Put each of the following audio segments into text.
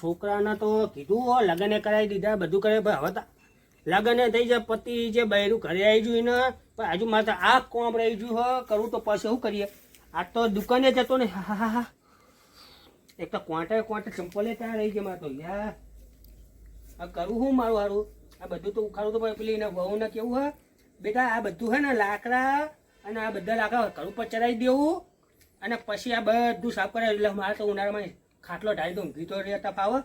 છોકરાને તો કીધું, હો, લગ્ન કરાવી દીધા, બધું કરે પણ હવે લગ્ન થઈ જાય, પતિ જે બૈરું ઘરે આવી ગયું ને પણ હજુ મારે આ કોમ રહી ગયું, હો? કરું તો પછી શું કરીએ? આ તો દુકાને જતો ને, હા હા હા એક તો ક્વાંટે ક્વાંટે ચંપલે ત્યાં રહી ગયા મારે તો યાર આ કરું હું મારું હારું? આ બધું તો ઉખાડું તો પેલી એના વહુને કેવું, હે? બેટા, આ બધું, હે ને, લાકડા અને આ બધા લાકડા કરું પર ચડાવી દેવું અને પછી આ બધું સાફ કરાવી એટલે મારે તો ઉનાળામાં ખાટલો ઢાળી દઉં, ગીતો રહેતા ફાવે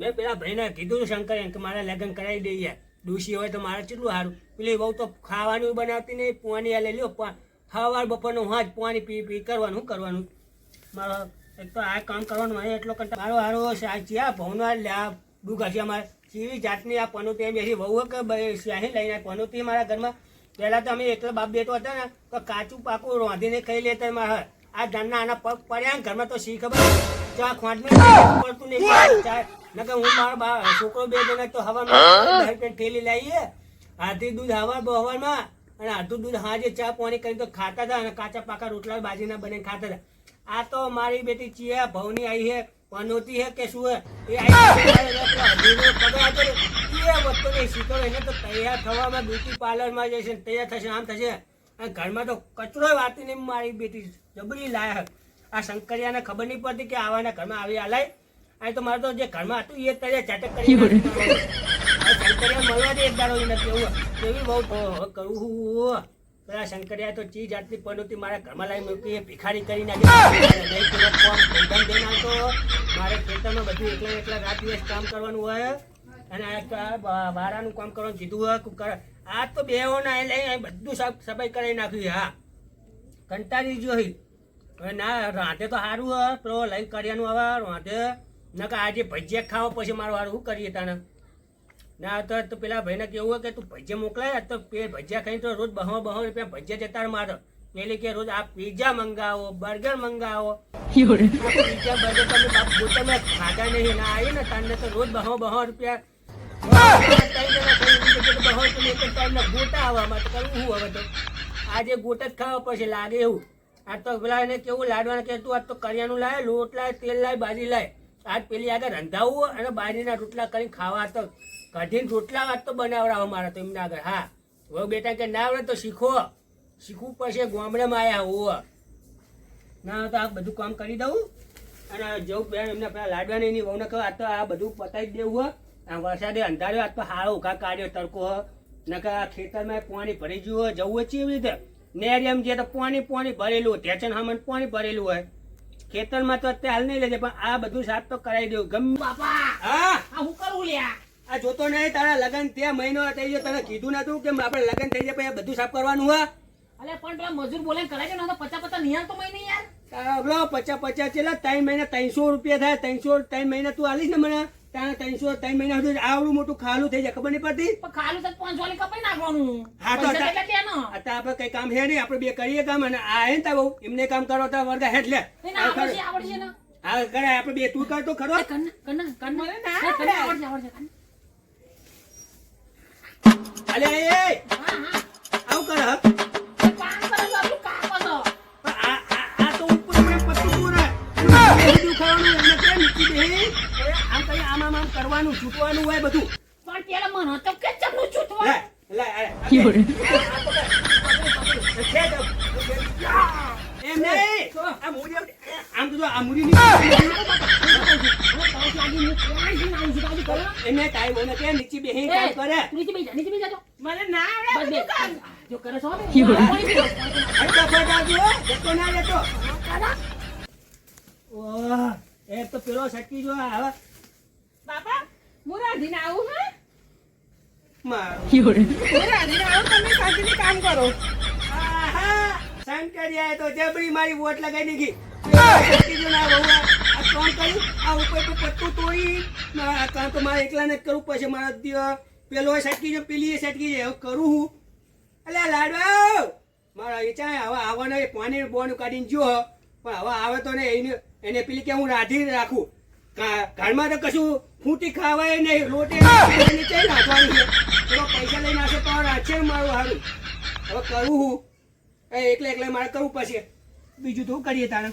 મેં પેલા ભાઈને કીધું શંકર એમ કે મારે લગ્ન કરાવી દઈએ. ડૂસી હોય તો મારે કેટલું સારું? પેલી બહુ તો ખાવાનું બનાવતી નહીં, પોણી આ લઈ લ્યો સવાર બપોરનું જ પાણી પી પી કરવાનું કરવાનું? મારો એક તો આ કામ કરવાનું હોય એટલો કંટાળો. મારો હારો સાચી, આ ભવનો લ્યા દુઃખ છે અમારે ચીવી જાતની આ પનોતી એમ બેસી વહુ કે સ્યાહી લઈને પનોતી મારા ઘરમાં? પહેલાં તો અમે એકલા બાપ બેટો હતા ને, તો કાચું પાકું રાંધીને ખાઈ લેતા મારા. આ ધાનના આના પગ પડ્યા ઘરમાં તો શી ખબર? ચા ખોંટમાં પડતું નહીં ચા. નકર હું મારો બા છોકરો બે જણા તો હવામાં થેલી લાવીએ આધી દૂધ હવા બહવામાં અને આધું દૂધ હાજે ચા પાણી કરીને તો ખાતા હતા અને કાચા પાકા રોટલા બાજીના બને ખાતા હતા. આ તો મારી બેટી ચિયા ભવની આવી હે પનોતી હે કે શું હે? એ વસ્તુ નહીં શીખો એને તો તૈયાર થવામાં બ્યુટી પાર્લરમાં જશે તૈયાર થશે આમ થશે. અને ઘરમાં તો કચરો વાતી નહીં મારી બેટી જબરી લાયા. આ શંકરિયાને ખબર નહીં પડતી કે આવાના ઘરમાં આવી આલાય આ તો મારે તો જે ઘરમાં હતું એ તૈયાર ચાટક કરી શંકરિયા મળવા દે એક દાડો નથી એવું કેવી બહુ તો કરવું પેલા શંકરિયા તો ચી જાતની પનોતી મારા ઘરમાં લાવી મૂકી એ ભિખારી કરી નાખી. નાખતો મારે ખેતરમાં બધું એકલા એકલા રાત દિવસ કામ કરવાનું હોય. અને તો બા- બારાનું કામ કરવાનું કીધું હોય આ તો બેઓના એ લઈ બધું સાફ સફાઈ કરી નાખ્યું હા. કંટાળી જોઈ ના રાતે તો સારું હ પેલો લઈ કર્યાનું હવે રાંધે. નકા આજે ભજીયા ખાવા પછી મારું હારું શું કરીએ તાને ના તો તો પેલા ભાઈને કેવું હોય કે તું ભજીયા મોકલાય તો પે ભજીયા ખાઈને તો રોજ બહો બહો રૂપિયા ભજીયા જતા મારો. પેલી કે રોજ આ પીઝા મંગાવો બર્ગર મંગાવો. પીઝા બર્ગર તમે બાપ ગોતા મેં ખાધા નહીં ના આવી ને તાને તો રોજ બહો બહો રૂપિયા. ગોટા આવવામાં માટે કરવું શું હવે તો? આજે ગોટ જ ખાવા પછી લાગે એવું. આ તો પેલા એને કેવું લાડવાને કે તું આજ તો કરિયાનું લાય, લોટ લાય, તેલ લાય બાજી લાય. આજ પેલી આગળ રંધાવું અને બાજરીના રોટલા કરીને ખાવા તો કઢીને રોટલા આજ તો બનાવડાવો મારા તો એમના આગળ. હા. હવે બેટા કે ના આવડે તો શીખો. શીખવું પડશે, ગામડામાં આવ્યા હોવ. ના તો આ બધું કામ કરી દઉં. અને જવું બેન એમને પેલા લાડવાને નહીં વહુને કહો, આ તો આ બધું પતાવી દેવું હો. આ વરસાદે અંધાર્યો, આજ તો હારો ઉકા કાઢ્યો, તડકો હો. કે આ ખેતરમાં પાણી ભરી ગયું જવું હોય એવી રીતે? નેર એમ જે તો પાણી પાણી ભરેલું હોય ટેચન હામણ પાણી ભરેલું હોય. ખેતરમાં તો અત્યારે હાલ નહીં લેજે પણ આ બધું સાફ તો કરાવી દેવું. ગમ બાપા! હા? આ હું કરું લ્યા? આ જોતો નહીં તારા લગન ત્યાં મહિનો થઈ ગયો તને કીધું નતું કે આપણે લગન થઈ જાય પછી બધું સાફ કરવાનું હોય અલે પણ પેલા મજૂર બોલે કરાય છે ને તો પચા પચા નિયમ તો મહિને યાર. પચાસ પચાસ ચેલા ત્રણ મહિના ત્રણસો રૂપિયા થાય ત્રણસો ત્રણ મહિના તું આલીશ ને મને? ત્યાં ત્રણસો ત્રણ મહિના સુધી આવડું મોટું ખાલું થઈ જાય ખબર નહીં પડતી? પણ તો પાંચ વાળી કપાઈ નાખવાનું. હા તો અત્યારે- કેટલા ત્યાંનો? અત્યારે આપણે કઈ કામ હે નહીં આપણે બે કરીએ કામ અને આ હે ને બહુ એમને કામ કરો વર્ગા હેઠ લે. હા કરે આપણે બે તું કર તો ખરો. એ આવું કન્ના કરવાનું છૂટવાનું હોય બધું. પણ પેલા મને તો કે ચમનું લે છૂટવા. લે આ- આ- આ પકડ. આમ. એમ? આ મૂડી આવડી. આમ તો જો આ મૂડી નહીં. એને ટાઈમ હોય ને કે નીચે બેહી કામ કરે. નીચે બેસી નીચે બેસી જાજો મને ના આવડે બે જો કરે છો ને લેતો ઓહ, તો પેલો સટકી જો હવે હું આવું હે? મારું. હું રાંધીને આવું તમે શાંતિથી કામ કરો. શંકરિયાએ તો જબરી મારી વોટ લગાઈ દીધી સટકી જો ના ના, કરવું પડશે મારા પેલો સટકી છે પેલી એ સટકી હવે કરું હું. અલ્યા લાડવા! મારા વિચાર હવે આવવાનો પાણી બોન કાઢીને જો. પણ હવે આવે તો ને એને એને પેલી કે હું રાધી રાખું. ઘરમાં તો કશું ફૂટી ખાવાય નહીં. લોટે નીચે નાખવાની છે. પૈસા લઈને આવશે તો રાખશે મારું સારું હવે કરું હું. એ એકલે એકલે મારે કરવું પડશે. બીજું તો કરીએ તારે?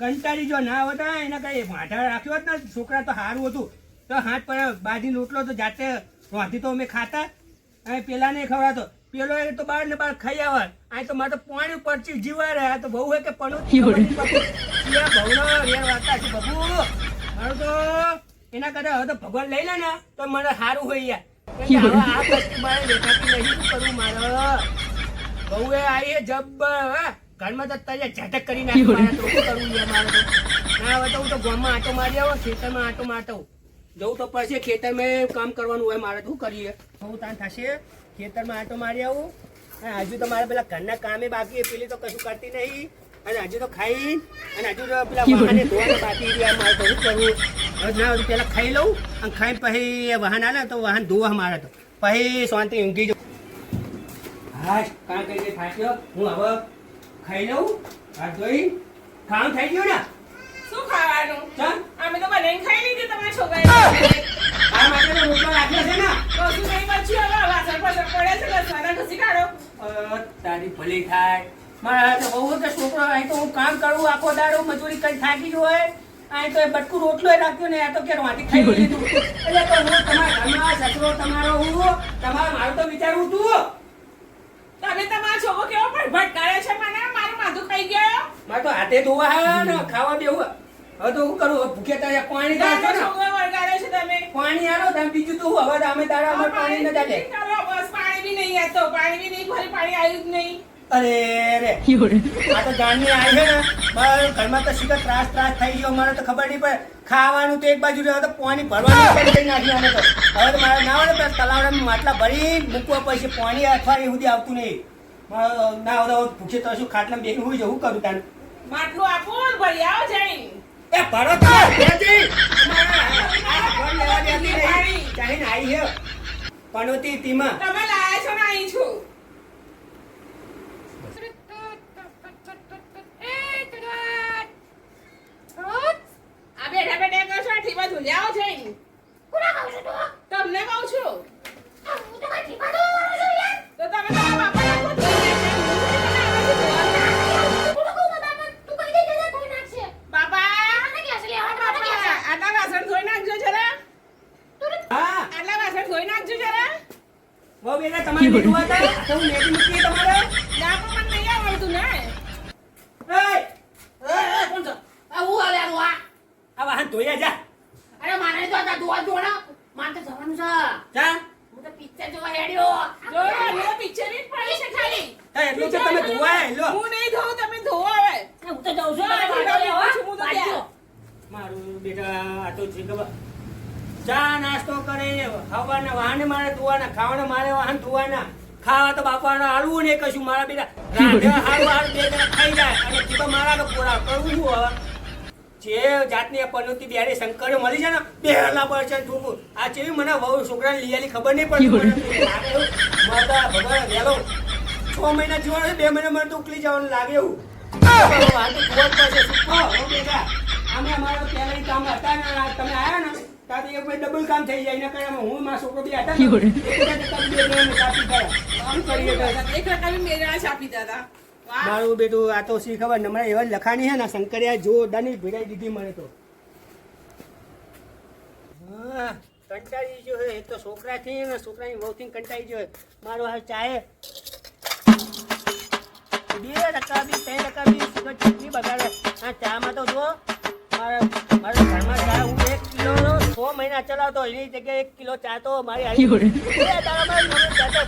કંટાળી જો ના હોતા એના કઈ વાંઢા રાખ્યો હોત ને છોકરા તો સારું હતું. તો હાથ પર બાજી રોટલો તો જાતે રોંધી તો અમે ખાતા. અને પેલા ને ખવડાતો. પેલો એ તો બાર ને બાર ખાઈ આવે આ તો મારે પાણી પરચી જીવા રહ્યા. તો બહુ હે કે પણ મારું તો એના કરતા હવે તો ભગવાન લઈ લે ને તો મને સારું હોય યાર. આ વસ્તુ મારે દેખાતી નહીં કરવું મારે? બહુ એ આવી જબ્બર ઘરમાં તો ઝટક કરી નાખી મારે તો કરવું યાર મારે તો? ના હવે તો હું તો ગામમાં આંટો મારી આવો ખેતરમાં આંટો મારતો જવું તો પડશે ખેતરમાં કામ કરવાનું હોય મારે તો શું કરીએ? બહુ તાન થશે? ખેતરમાં આટો મારી આવું. અને હજુ તો મારે પેલા ઘરના કામે બાકી પેલી તો કશું કરતી નહીં. અને હજુ તો ખાઈ. અને હજુ તો પેલા વાહને ધોવાના બાકી રહ્યા. મારે તો શું કરવું? હવે ના પેલા ખાઈ લઉં. અને ખાઈ પછી વાહન આવે તો વાહન ધોવા મારે તો. પછી શાંતિ ઊંઘી જાઉં. હા કામ કરી થાક્યો. હું હવે ખાઈ લઉં. હાથ ધોઈ. ખાવાનું થઈ ગયું ને? શું ખાવાનું? ચાલ અમે તો બનાવીને ખાઈ લીધી તમારા છોકરાએ. આ માટે તો રોટલો રાખ્યો છે ને. કશું નહીં બચ્યું હવે વાસણ પાસણ પડે છે લસવાના ઘસી કાઢો. તારી ભલી થાય. મારા તો બહુ કે છોકરો અહીં તો હું કામ કરું આખો દાડો મજૂરી કરી થાકી ગયો હોય. અહીં તો એ બટકું રોટલો રાખ્યો ને આ તો કે વાંટી ખાઈ લીધું. એટલે તો હું તમારા ઘરમાં સસરો તમારો હું. તમારો મારું તો વિચારું તું. તમે તમારો છોકરો કેવો પણ ભટકારે છે મને? મારું માથું ખાઈ ગયો મારે તો હાથે ધોવા ને ખાવા દેવું હવે તો હું કરું? ભૂખે તારે પાણી તો આપજો તમારો ને છોકરો વળગાડે છે તમે પાણી આલો તમે બીજું તો હવે અમે તારા અમારે પાણી ન ચાલે બસ પાણી બી નહીં આતો. પાણી બી નહીં ભરી પાણી આવ્યું જ નહીં. અરે રે. આ તો જાનની આવી છે ને. મારા ઘરમાં તો સીધા ત્રાસ ત્રાસ થઈ ગયો. મને તો ખબર નહીં પડે. ખાવાનું તો એક બાજુ રહ્યો તો પાણી ભરવાનું બંધ કરી નાખી અમે તો. હવે તો મારે ના આવે તલાવડામાં માટલા ભરી મૂકવા પડશે પાણી અઠવાડિયે સુધી આવતું નહીં. મારે ના હવે ભૂખે તો શું ખાટલા બેસી હોય જવું કરું તાન? માટલું આપો ને ભરી આવો જઈને. એ ભરો તો. આ છે છો છું બેઠા બેઠા કહો છો ઠીપા ધુલિયાઓ જઈને તમને કહું છું તો તમે તમારા બાપાને મારું બેટા આ તો છે ખબર ચા નાસ્તો કરે ખાવાના વાહન મારે ધોવાના ખાવાના મારે વાહન ધોવાના ખાવા તો બાપાના હાલવું ને કશું મારા બેટા રાંધ્યા હારું હારું બે જણા ખાઈ જાય. અને જીવા મારા પોરા કરવું શું હવે? જે જાતની પનોતી શંકર શંકરે મળી છે ને બે હલા પર છે ઠૂકું આ જેવી મને વહુ છોકરાને લીયાલી ખબર નહીં પડતી મારા ભગવાન વહેલો છ મહિના જીવવાનું બે મહિના મને તો ઉકલી જવાનું લાગે એવું. આ તો ખબર પડશે શીખો હો બેટા અમે અમારા પહેલા કામ હતા ને તમે આવ્યા ને? ત્યારે એક ભાઈ ડબલ કામ થઈ જાય એના કારણે હું મારા છોકરો બી હતા બેટું આ તો શી ખબર ને મને એવા લખાણી છે ને શંકરિયા જો દાની ભેરાઈ દીધી મને તો. કંટાળી ગયો હે. તો છોકરાથી ને છોકરાની વહુથી કંટાળી ગયો હે. મારો હાલ ચાહે. બે ટકા બી ત્રણ ટકા બી સુગર ચટણી બગાડે. આ ચામાં તો જો મારા મારા ઘરમાં ચા હું કિલો છ મહિના ચલાવતો એની જગ્યાએ એક કિલો ચા તો મારી આવી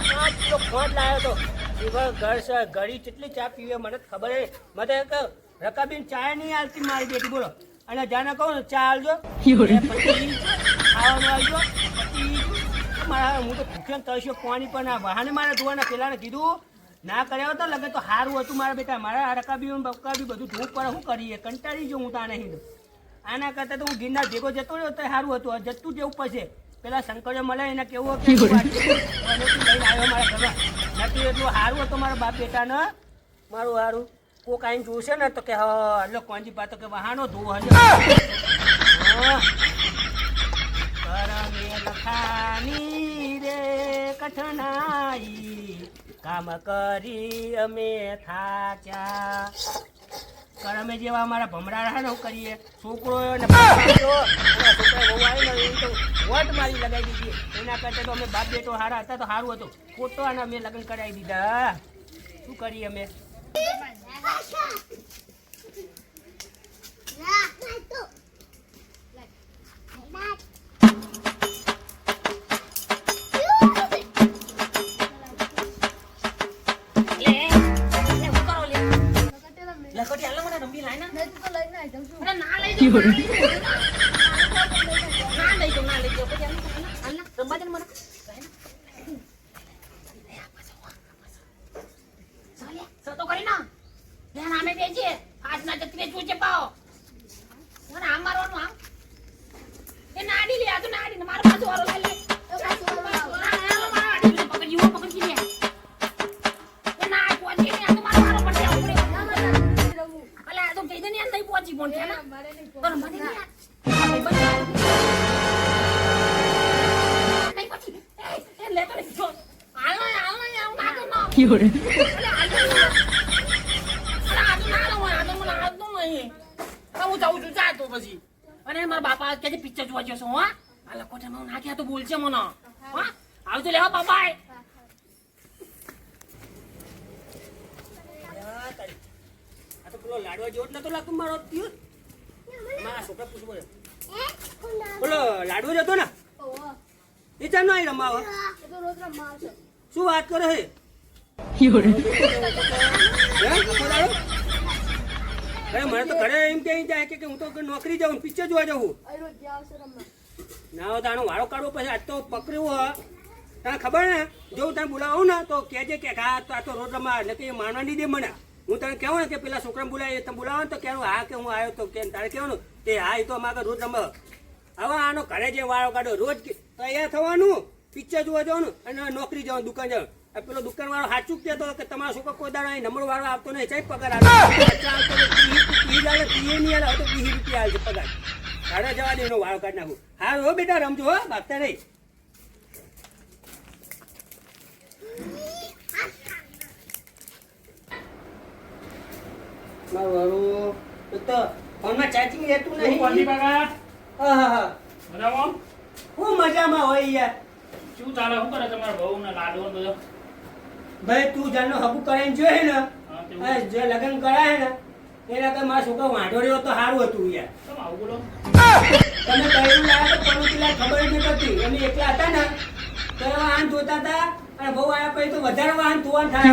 પાંચ કિલો ખોટ લાવ્યો હતો ઘર ઘડી કેટલી ચા પીવે મને ખબર મને રકાબીન ચા નહીં આલતી મારી બેટી બોલો. અને જાને કહું ચા પછી ખાવાનું આવજો મારા હું તો ભૂખ્યો તરસ્યો પાણી પણ આ વાહને મારે ધોવાના પેલાને કીધું ના કર્યા હોત લગે તો સારું હતું મારા બેટા. મારા રકાબી બકાબી બધું ધોવું પડે. શું કરીએ? કંટાળી જો હું તો નહીં આના કરતા તો હું ગિરનાર ભેગો જતો રહ્યો તો સારું હતું. જતું જવું પડશે. પેલા શંકરે મળે એને કેવું કે લઈને આવ્યો મારા ઘરમાં. નથી એટલું સારું હતું મારા બાપ બેટાને. મારું સારું કોક આઈને જોશે ને તો કે હા એટલે કોંજી પાતો કે વહાણો ધોવો હજો લખાની રે કઠણાઈ કામ કરી અમે થાચ્યા. કરમે જેવા અમારા ભમરાડા છે ને કરીએ. છોકરો ને છોકરા વહુ આવી ને એ તો વોટ મારી લગાવી દીધી. એના કરતા તો અમે બાપ બેટો હારા હતા તો સારું હતું. ખોટો અને અમે લગ્ન કરાવી દીધા. શું કરીએ અમે? ના લઈ છે પિક્ચર જોવા જશો હા આ લખોટામાં હું નાખ્યા તો બોલશે મને હા આવજો લેવા બાપા આ તો પેલો લાડવા જેવો જ નતો લાગતો મારો ત્યો. મારા છોકરા પૂછવો બોલો લાડવો જતો ને એ ચાલો રમાવા શું વાત કરે છે હે? અરે મને તો ઘરે એમ કહી જાય કે હું તો નોકરી જાઉં પિક્ચર જોવા જાઉં ના તો આનો વાળો કાઢવો પછી આજ તો પકડ્યું હોય તને ખબર ને? જો હું તને બોલાવું ને તો કહેજે કે હા તો આ તો રોડ રમા એટલે કે માનવા નહીં દે મને. હું તને કહેવું ને કે પેલા છોકરાને બોલાય તમે બોલાવો ને તો કહેવું હા કે હું આવ્યો તો કે તારે કહેવાનું કે હા એ તો અમારે રોજ રમા હવે આનો ઘરે જે વાળો કાઢો રોજ તૈયાર થવાનું પિક્ચર જોવા જવાનું અને નોકરી જવાનું દુકાન જવાનું. પેલો દુકાન વાળો સાચું કહેતો કે તમારા છોકરો કોઈ દાડો અહીં નંબર વાળો આવતો નહીં ચાઈ પગાર આવે આવતો નહીં, આવે, નહીં આવે, તો વીસ રૂપિયા આવે છે પગાર ઘરે જવા દે એનો વાળો કાઢી નાખું હા હો બેટા રમજો હો ભાગતા નહીં મારું તો ફોનમાં ચાર્જિંગ રહેતું નહીં કોની કાકા? હા હા હા મજામાં? હું મજામાં હોય યાર શું ચાલે? શું કરે તમારા બહુ ને લાડુ બધો? ભાઈ તું જાણનો હકુ કરીને જોયે ને. જે લગ્ન કરાય ને એના કઈ મારા છોકરો વાંઢો રહ્યો તો સારું હતું યાર? તમે કહ્યું લાયા તો પણ પેલા ખબર જ નથી અમે એકલા હતા ને તો વાહન ધોતા હતા અને બહુ આવ્યા પછી તો વધારે વાહન ધોવાનું થાય.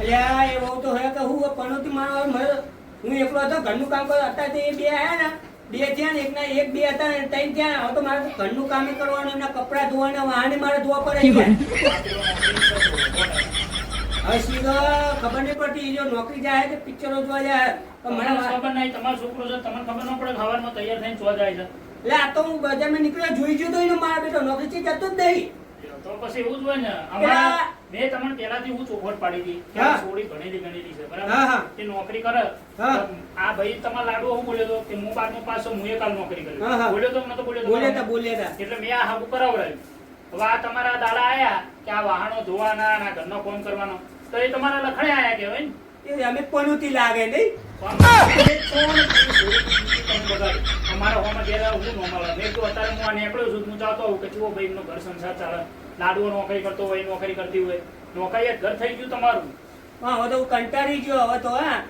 અલ્યા એ બહુ તો હે કે હું પણોતી મારો મારો હું એકલો હતો ઘરનું કામ કરતો અત્યારે એ બે આવ્યા ને બે ત્યાં ને એકના એક બે હતા ને ત્રણ થયા. હવે તો મારે ઘરનું કામ કરવાનું એમના કપડા ધોવાના વાહને મારે ધોવા પડે હવે સીધા ખબર નહીં પડતી જો નોકરી જાય કે પિક્ચરો જોવા જાય. તો મને ખબર નહીં, તમારો છોકરો છે, તમને ખબર ન પડે ખાવાનું તૈયાર થઈને જોવા જાય છે. એટલે આ તો હું બજારમાં નીકળ્યો જોઈ ગયો તો એનો મારા બેટો નોકરી થી જતો જ નહીં. પછી એવું જ હોય ને અમારા મેં તમને પેલાથી હું ચોખવટ પાડી હતી કે છોડી ભણેલી ગણેલી છે. બરાબર? એ નોકરી કરે. આ ભાઈ તમારા લાડુ હું બોલ્યો હતો કે હું બારમો પાસ હું એ કાલ નોકરી કરી. બોલ્યો તો મને તો બોલ્યો બોલ્યા બોલ્યા એટલે મેં આ હાકુ કરાવડાવ્યું. હવે આ તમારા દાડા આયા કે આ વાહનો ધોવાના આ ઘરનો ફોન કરવાનો. તો એ તમારા લખણે આયા કહેવાય ને? એ અમે પણુતી લાગે નહીં. ને. અમારા હોમાં ઘેર હું normal મેં તો અત્યારે હું આ નીકળ્યો છું હું ચાહતો હોઉં કે જુઓ ભાઈ એમનો ઘર સંસાર ચાલે. લાડુઓ નોકરી કરતો હોય નોકરી કરતી હોય. નોકરી ઘર થઈ ગયું તમારું. હા હવે તો હું કંટાળી ગયો હવે તો હા.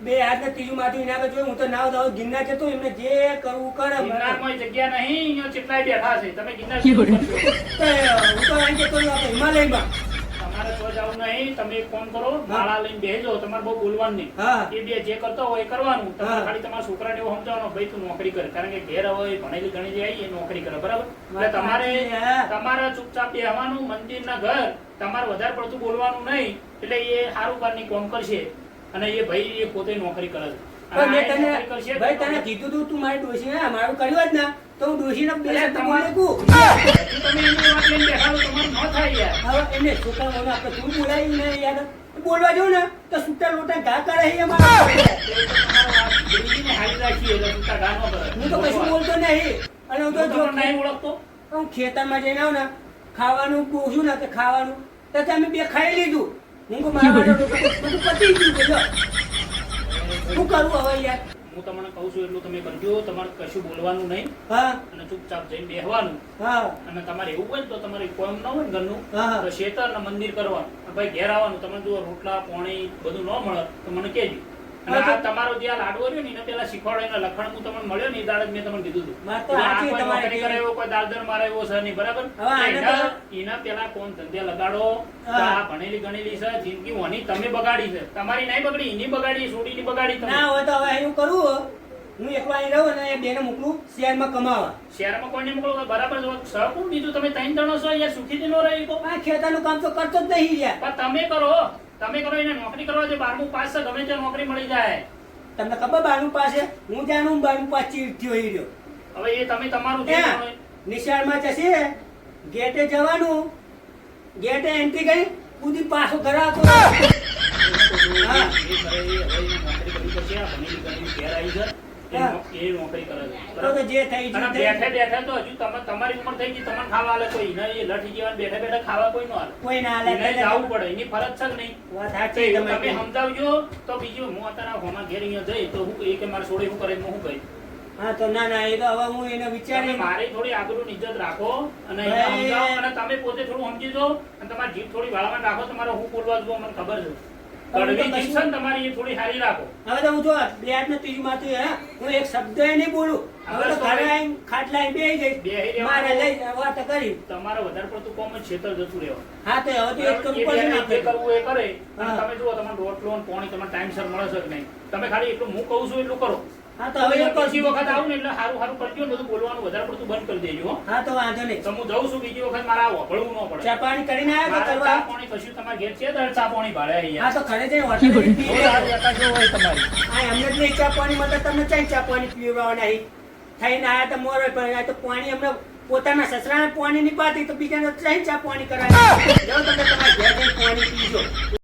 બે હાથ ને ત્રીજું માથું એના જોયું હું તો નાવ દાવ ગિરનાર જતો એમને જે કરવું કરે ગિરનારમાં જગ્યા નહીં કેટલાય બેઠા છે. તમે ગિરનાર હું તો એમ રહ્યો હિમાલયમાં. તો જવું નહીં તમે ફોન કરો માળા લઈને બેહજો તમારે બહુ બોલવાનું નહીં. એ બે જે કરતો હોય એ કરવાનું. તમારે ખાલી તમારા છોકરાને એવું સમજાવવાનો ભાઈ તું નોકરી કર. કારણ કે ઘેર હવે ભણેલી ગણી આવી એ નોકરી કરે બરાબર? એટલે તમારે. તમારે ચૂપચાપ બેહવાનું મંદિરના ઘર તમારે વધારે પડતું બોલવાનું નહીં. એટલે એ સારું કારની કોમ કરશે. અને એ ભાઈ એ પોતે નોકરી કરે છે. પણ મેં તને ભાઈ તને કીધું તું તું મારી ડોશી હા મારું કર્યું જ ને. તો હું ડોશીને બે શબ્દ તમારે- બોલી તમે એની વાત લઈને બેઠા તમારું ન થાય યાર. હવે એમને છોકરાઓને આપણે તું બોલાવી ને યાર? બોલવા જાઉં ને તો સુટા લોટા ઘા કરે છે અમારા. હું. તો કશું બોલતો નહીં. અને હું તો હું જો નહીં ઓળખતો? હું ખેતરમાં જઈને આવું ને ખાવાનું પૂછું ને કે ખાવાનું તો અમે બે ખાઈ લીધું. હું મારા બધું? પતી ગયું. શું કરું હવે યાર. હું તમને કહું છું એટલું તમે કરજો તમારે કશું બોલવાનું નહીં. હા. અને ચૂપચાપ જઈને બેહવાનું. હા. અને તમારે એવું હોય ને તો તમારે કોમ ન હોય ને ઘરનું હા. તો શેતર ને મંદિર કરવાનું. ભાઈ ઘેર આવવાનું. તમને જો રોટલા પોણી બધું ન મળે તો મને કહેજો. અને આ તમારો જે આ લાડવો રહ્યો ને એને પેલા શીખવાડો એના લખણ હું તમને મળ્યો ને એ દાડે જ મેં તમને કીધું હતું. વાત તો એટલે આ સાચી કોઈ તમારી નોકરી કરે એવો કોઈ દાલદર મારે એવો છે નહીં બરાબર? એના પેલા કોણ ધંધે લગાડો? આ ભણેલી ગણેલી છે જિંદગી ઓની તમે બગાડી છે. તમારી નહીં બગડી એની બગાડી છોડીની બગાડી ના હોય તો હવે હું કરું હું. એકલો અહીં રહું અને બેને મોકલું શહેરમાં કમાવા. શહેરમાં કોઈને મોકલો? બરાબર જો સહ કોણ બીજું? તમે ત્રણ જણો છો યાર સુખી નો રહી ખેતર આ ખેતરનું કામ તો કરતો જ નહીં યાર પણ તમે કરો તમે કરો એને નોકરી કરવા જે બારમું પાસ છે ગમે ત્યાં નોકરી મળી જાય. તમને ખબર બારનું પાસે હું જાણું બારમું પાસ ચીડ હોય રહ્યો હવે એ તમે તમારું નિશાળમાં જશે? ગેટે જવાનું. ગેટે એન્ટ્રી કરી કુદી પાછો ઘર આવતો. હા. એ કરે એ હવે નોકરી કરવી પડશે આ બની ઘેર આવી છે એ હા. નો- એ નોકરી કરે તો બરાબર? જે થઈ ગયું થઈ બેઠે બેઠે તો હજુ તમે તમારી ઉંમર થઈ ગઈ તમને ખાવા આલે કોઈ. એને એ લઠી જેવા બેઠે બેઠે ખાવા કોઈ નો આલે. કોઈ ના હાલે એને જવું પડે એની ફરજ છે નહીં? વાત સાચી એવું તમે સમજાવજો તો બીજું હું અત્યારે હોમાં ઘેર અહીંયા જઈ તો હું એ કે મારે છોડે કરે હું કહી હા તો ના ના એ તો હવે હું એને વિચારી મારી થોડી આગળ ઇજ્જત રાખો અને તમે પોતે થોડું સમજી દો અને તમારી જીભ થોડી વાળામાં રાખો તમારે હું બોલવા જો મને ખબર છે. કડવી જીભ છે કશું- ને તમારી એ થોડી સારી રાખો. હવે તો હું જો બે હાથ ત્રીજું માથું હે હું એક શબ્દ નહીં બોલું. હવે તો ઘરે આવીને ખાટલા આવીને બેહી બેહી જઈશ રહેવાનું. મારે લઈ વાત કરી. તમારે વધારે પડતું કોમ જ છેતર જતું રહેવાનું. હા તો હવે તો એક કરવું એ ને આપણે. કરવું એ કરે. તમે જુઓ તમારે રોટલો પાણી તમને ટાઈમસર મળે છે કે નહીં? તમે ખાલી એટલું હું કહું છું એટલું કરો. હા તો હવે એક બીજી વખત આવું ને એટલે સારું સારું કરજો બધું બોલવાનું વધારે પડતું બંધ કરી દેજો હા. તો વાંધો નહીં. તો હું જઉં છું બીજી વખત મારે આ ન પડે. ચા પાણી કરીને આવ્યા તો ચા કરવા? પાણી કશું તમારે ઘેર છે તો ચા પાણી ભાડે હા તો ઘરે જઈને હોટેલ પી રોજ લેજો. આ વ્યથા જો હોય તમારી. આ અમને જ નહીં ચા પાણી મળે તમને ચાઈ ચા પાણી પીવડાવવા નહીં? થઈને આયા તો મોર પણ તો પાણી અમને પોતાના સસરાને પાણી નહીં પાતી તો બીજાને ચાઈ ચા પાણી કરાય તમે તમારા ઘેર